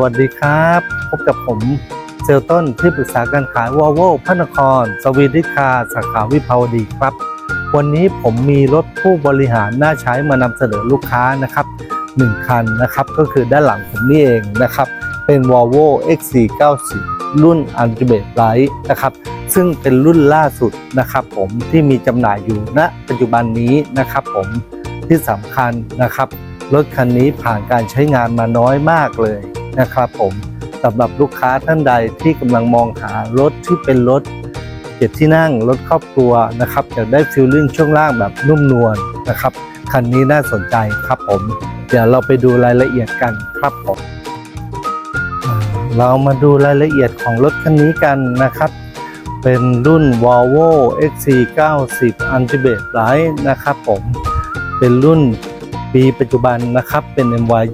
วัสดีครับ พบกับผมเซลต้นที่ปรึกษาการขายวอลโวพระนคร สวีดิคาสาขาวิภาวดีครับ วันนี้ผมมีรถผู้บริหารน่าใช้มานำเสนอลูกค้านะครับหนึ่งคันนะครับก็คือด้านหลังผมนี่เองนะครับ เป็น Volvo XC90 รุ่น Ultimate Light นะครับ ซึ่งเป็นรุ่นล่าสุดนะครับผมที่มีจำหน่ายอยู่ณปัจจุบันนี้นะครับผมที่สำคัญนะครับรถคันนี้ผ่านการใช้งานมาน้อยมากเลย นะครับผมสำหรับลูกค้าท่านใดที่กำลังมองหารถที่เป็นรถเจ็ดที่นั่งรถครอบครัวนะครับอยากได้ฟิลลิ่งช่วงล่างแบบนุ่มนวลนะครับคันนี้น่าสนใจครับผม เดี๋ยวเราไปดูรายละเอียดกันครับผมเรามาดูรายละเอียดของรถคันนี้กันนะครับ เป็นรุ่น Volvo XC90 Ultimate Light นะครับผม เป็นรุ่นปีปัจจุบันนะครับ เป็น MY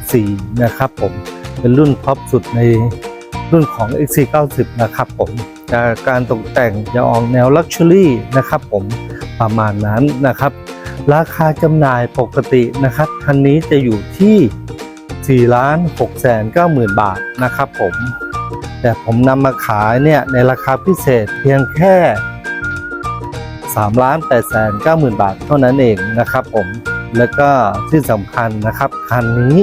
24 นะครับผม เป็นรุ่นท็อปสุดในรุ่นของ XC90 นะครับผมการตกแต่งจะออกแนว Luxury นะครับผมประมาณนั้นนะครับ ราคาจำหน่ายปกตินะครับคันนี้จะอยู่ที่4ล้าน6แสน9หมื่นบาทนะครับผม แต่ผมนำมาขายเนี่ยในราคาพิเศษเพียงแค่3ล้าน8แสน9หมื่นบาทเท่านั้นเองนะครับผม แล้วก็ที่สำคัญนะครับ คันนี้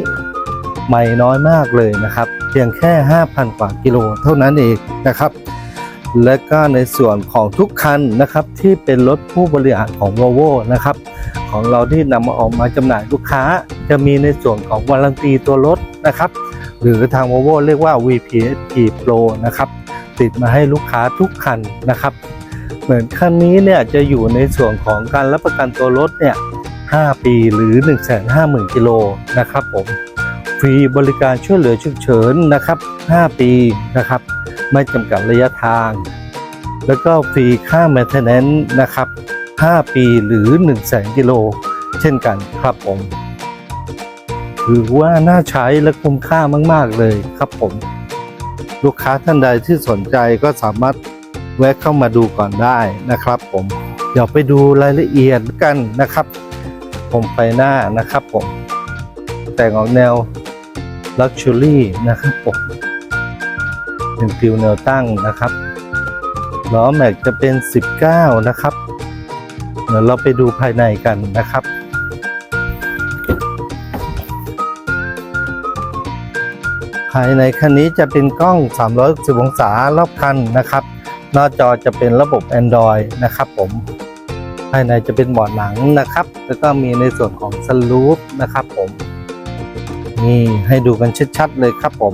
ใหม่น้อยมากเลยนะครับ เพียงแค่ 5,000 กว่ากิโลเท่านั้นเองนะครับ และก็ในส่วนของทุกคันนะครับที่เป็นรถผู้บริหารของ Volvo นะครับของเราที่นำมาออกมาจำหน่ายลูกค้า จะมีในส่วนของวารันตีตัวรถนะครับ หรือทาง Volvo เรียกว่า VPSP Pro นะครับติดมาให้ลูกค้าทุกคันนะครับ เหมือนคันนี้เนี่ยจะอยู่ในส่วนของการรับประกันตัวรถเนี่ย5ปีหรือ 150,000กิโลนะครับผม รีบริการช่วยเหลือฉุกเฉินนะครับ 5 ปีนะครับ ไม่จำกัดระยะทาง แล้วก็ฟรีค่า maintenance นะครับ 5 ปีหรือ 1 0 0 0 0 0กิโลเช่นกันครับผมถือว่าน่าใช้และคุ้มค่ามาก ๆ เลยครับผม ลูกค้าท่านใดที่สนใจก็สามารถแวะเข้ามาดูก่อนได้นะครับผม เดี๋ยวไปดูรายละเอียดกันนะครับ ผมไฟหน้านะครับผม แต่งออกแนว Luxury นะครับผมเป็นฟิวแนวตั้งนะครับล้อแม็กจะเป็น 19 นะครับเดี๋ยวเราไปดูภายในกันนะครับภายในคันนี้จะเป็นกล้อง 360 องศารอบคันนะครับ หน้าจอจะเป็นระบบ Android นะครับผม ภายในจะเป็นเบาะหนังนะครับ แล้วก็มีในส่วนของสลูปนะครับผม นี่ให้ดูกันชัดๆเลยครับผม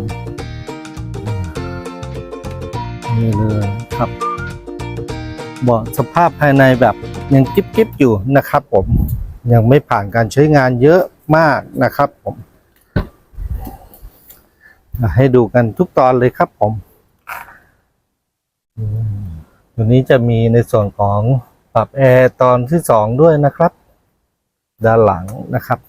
นี่เลยครับเบาะสภาพภายในแบบยังกิ๊บๆอยู่นะครับผมยังไม่ผ่านการใช้งานเยอะมากนะครับผม ให้ดูกันทุกตอนเลยครับผมอืมตัวนี้จะมีในส่วนของปรับแอร์ตอนที่สองด้วยนะครับ ด้านหลังนะครับ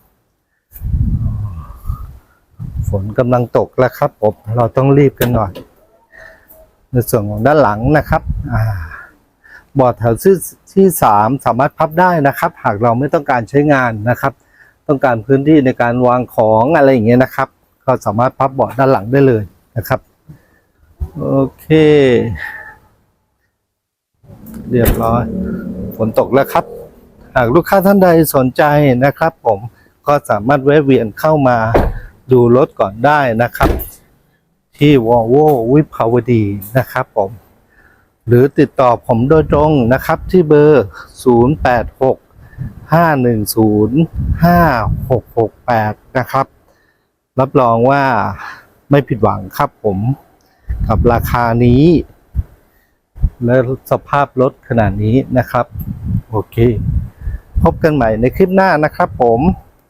ฝนกำลังตกแล้วครับผมเราต้องรีบกันหน่อย ในส่วนของด้านหลังนะครับอ่าเบอดแถวที่ที่สามสามารถพับได้นะครับ หากเราไม่ต้องการใช้งานนะครับ ต้องการพื้นที่ในการวางของอะไรอย่างเงี้ยนะครับ ก็สามารถพับเบาะด้านหลังได้เลยนะครับโอเค เรียบร้อยฝนตกแล้วครับ หากลูกค้าท่านใดสนใจนะครับ ผมก็สามารถแวะเวียนเข้ามา ดูรถก่อนได้นะครับ ที่ Volvo วิภาวดีนะครับผมหรือติดต่อผมโดยตรงนะครับที่เบอร์ 086 510 5668 นะครับ รับรองว่าไม่ผิดหวังครับผม กับราคานี้ และสภาพรถขนาดนี้นะครับ โอเค พบกันใหม่ในคลิปหน้านะครับผม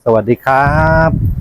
สวัสดีครับ